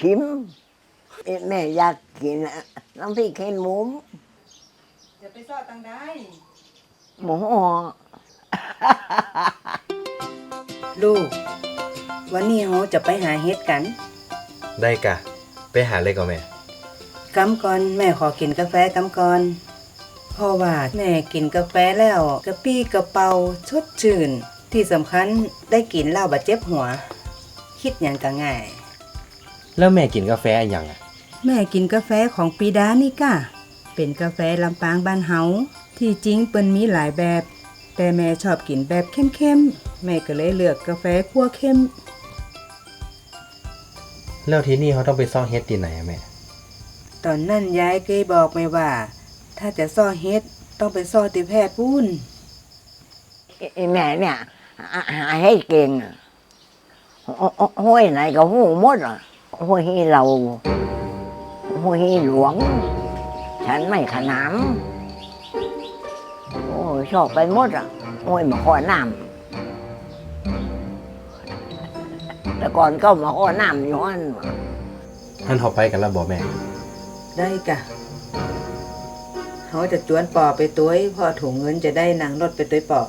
ชิมแม่อยากกินน้ำพริกเค็มหมูจะไปซ่อตังได้หมูลูก วันนี้เราจะไปหาเฮ็ดกัน ได้กะ ไปหาเลยก่อนแม่กำก่อนแม่ขอกินกาแฟกำก่อนเพราะว่าแม่กินกาแฟแล้วกระปี้กระเป๋าชดชื่น ที่สำคัญได้กินเหล้าบาดเจ็บหัว คิดอย่างก็ง่าย แล้วแม่กินกาแฟอนหย่างอะ แม่กินกาแฟของปีดานี่ก้าเป็นกาแฟลำปางบ้านเฮาที่จริงเปิ้นมีหลายแบบ แต่แม่ชอบกินแบบเข้มๆ แม่ก็เลยเลือกกาแฟคั่วเข้ม แล้วที่นี่เขาต้องไปซ่อนเฮ็ดที่ไหนอะแม่ ตอนนั้นยายเคยบอกแม่ว่า ถ้าจะซ่อเฮ็ดต้องไปซ่อที่แพทย์ปุ้น ไอ้แม่เนี่ยหาหาให้เก่งอะโอ้โอ้ห้วยไหนก็หูหมดอะ ห้วยเราห้วยหลวง ฉันไม่ขนามโอ้ยชอบไปหมดอะห้วยมาขอน้ำแต่ก่อนก็มาขอน้ำอยู่อันว่ะท่านเขาไปกันแล้วบอกแม่ ได้กะเขาจะจวนปอไปตัวยพอถุงเงินจะได้นั่งรถไปตัวยปอ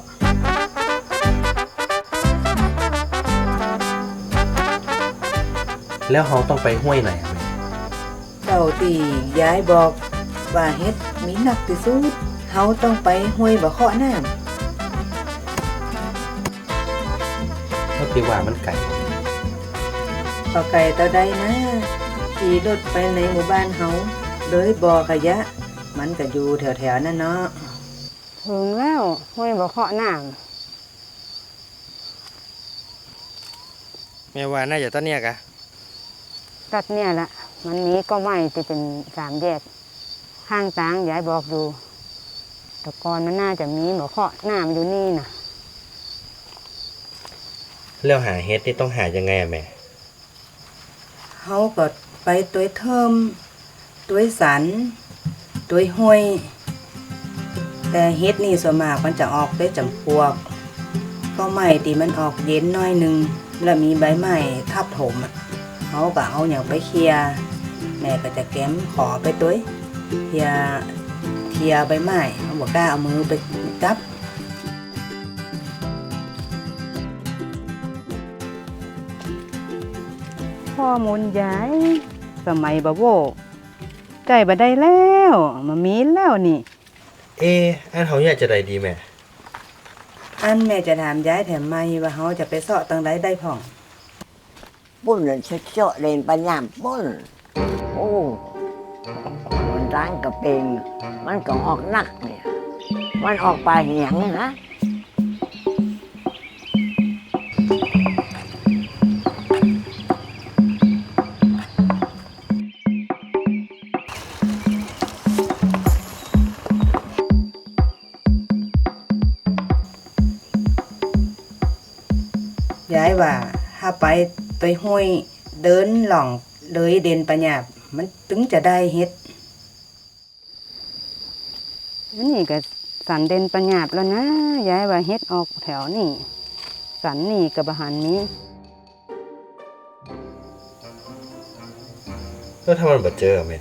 แล้วเขาต้องไปห้วยไหนอะแม่เจ้าตียายบอกว่าเฮ็ดมีหนักที่สุดเขาต้องไปห้วยบะเคาะน้ก็ตีว่ามันไก่ำปอไก่ตาใดนะขี่รถไปในหมู่บ้านเขาเลยบ่อขยะ มันก็อยู่แถวๆนั่นเนาะถึงแล้วห้วยบ่เคาะน้แม่ว่าน่าจะต้นเนี้ยกะำ ตัดเนี่ยละมันมีก็ไม่ที่เป็นสามแยกข้างตางยายบอกอยู่แต่ก่อนมันน่าจะมีบ่เคาะน้ำอยู่นี่น่ะแล้วหาเฮ็ดนี่ต้องหายังไงอะแม่เขาก็ไปตัวยเทิมตัวยสันตัวยห้วย แต่เฮ็ดนี่ส่วนมากมันจะออกด้วยจำพวก ก็ไม่ตีมันออกเย็นหน้อยหนึง แล้วมีใบไม้ทับถมอะ เขาก็เอาอย่างไปเคลียร์แม่ก็จะแก้มขอไปตัวยเคลียร์เคลียร์ใบไม้เขาบอกกล้าเอามือไปจับข้อมูลยายสมัยบะโวใจบะได้แล้วมามีแล้วนี่ เอะอันเขาอยากจะได้ดีแม่ อันแม่จะถามยายแถมไม่ว่าเขาจะไปเสาะตังไดได้พ่อง ปุ้นเชาะเชาะเล่นปัญญามปุ้น โอ้มันร้างกระเป็งมันก็ออกนักเนี่ยมันออกปลาเหียงนะยายว่าถ้าไป ไปห้วยเดินหล่องเลยเด่นปัญญาบมันถึงจะได้เฮ็ดอันนี่ก็สันเด่นปัญญาบแล้วนะยายว่าเฮ็ดออกแถวนี่ สันนี่กับบหันนี้แล้วถ้ามันบ่เจออะแม่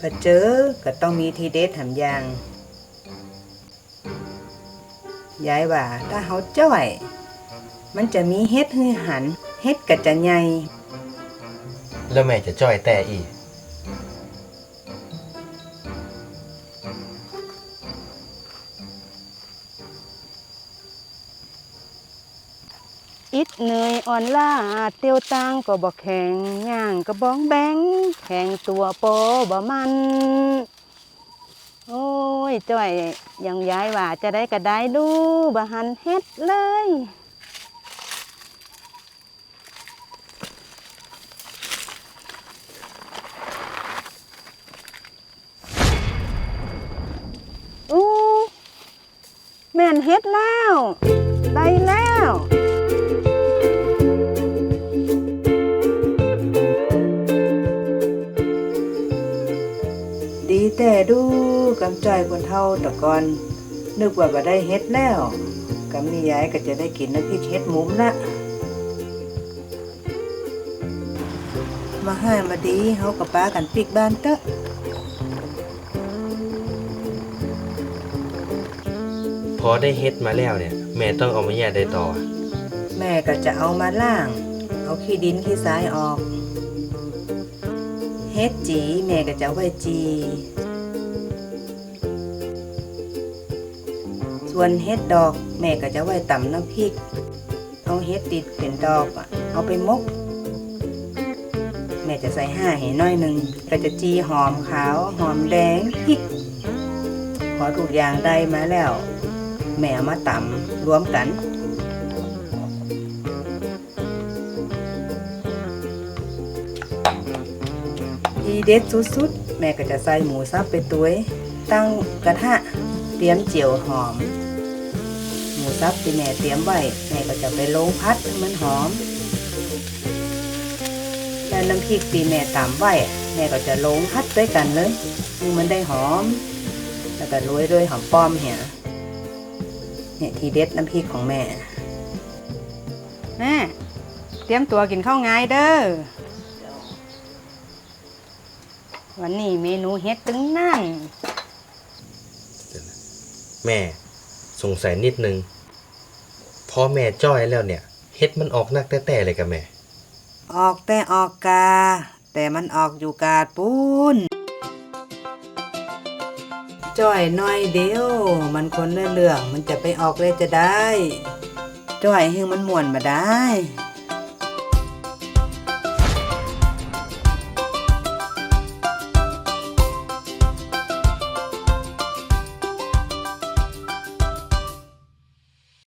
พอเจอก็ต้องมีทีเด็ดทำอย่างยายว่าถ้าเขาจ้อย มันจะมีเฮ็ดให้หัน เฮ็ดก็จะใหญ่แล้วแม่จะจ้อยแต่อีก อิดเหนื่อยอ่อนล้าเตียวตังก็บอกแข็งย่างก็บ้องแบงแข็งตัวโปบ่มัน โอ้ยจ้อยยังย้ายว่าจะได้ก็ได้ดูบ่หันเฮ็ดเลย อู้แม่นเฮ็ดแล้ว ได้แล้วดีแต่ดูกำจ้อยคนเท่าแตะกอน นึกว่าบ่ได้เฮ็ดแล้วกำนี่ยายก็จะได้กินน้ำพริกเฮ็ดมุมละมาให้มาดีเฮากับป้ากันปิกบ้านเตอะ พอได้เฮ็ดมาแล้วเนี่ย แม่ต้องเอามาแย่ได้ต่อ แม่ก็จะเอามาล่าง เอาขี้ดินขี้ทรายออก เฮ็ดจี แม่ก็จะเอาไว้จี ส่วนเฮ็ดดอกแม่ก็จะไว้ตำน้ำพริก เอาเฮ็ดติดเป็นดอกอะเอาไปมก แม่จะใส่ห้าให้น้อยหนึ่งก็จะจีหอมขาวหอมแดงพริกพอทุกอย่างได้มาแล้ว แม่มาตำรวมกัน ทีเด็ดสุดๆ แม่ก็จะใส่หมูสับไปตัวตั้งกระทะเตรียมเจียวหอม หมูสับที่แม่เตรียมไว้แม่ก็จะไปลงพัดให้มันหอมแล้วน้ำพริกที่แม่ตำไว้แม่ก็จะลงพัดด้วยกันเลยมันได้หอม แล้วก็โรยด้วยหอมป้อมเหี่ย เนี่ยทีเด็ดน้ำพริกของแม่แม่เตรียมตัวกินข้าวงายเด้อ วันนี้เมนูเฮ็ดตึงนั่ง แม่สงสัยนิดนึงพอแม่จ้อยแล้วเนี่ยเฮ็ดมันออกนักแต่ๆเลยกับแม่ ออกแต่ออกกา แต่มันออกอยู่กาดปูน จ้อยน้อยเดียว มันคนละเรื่องมันจะไปออกเลยจะได้ จ้อยให้มันม่วนมาได้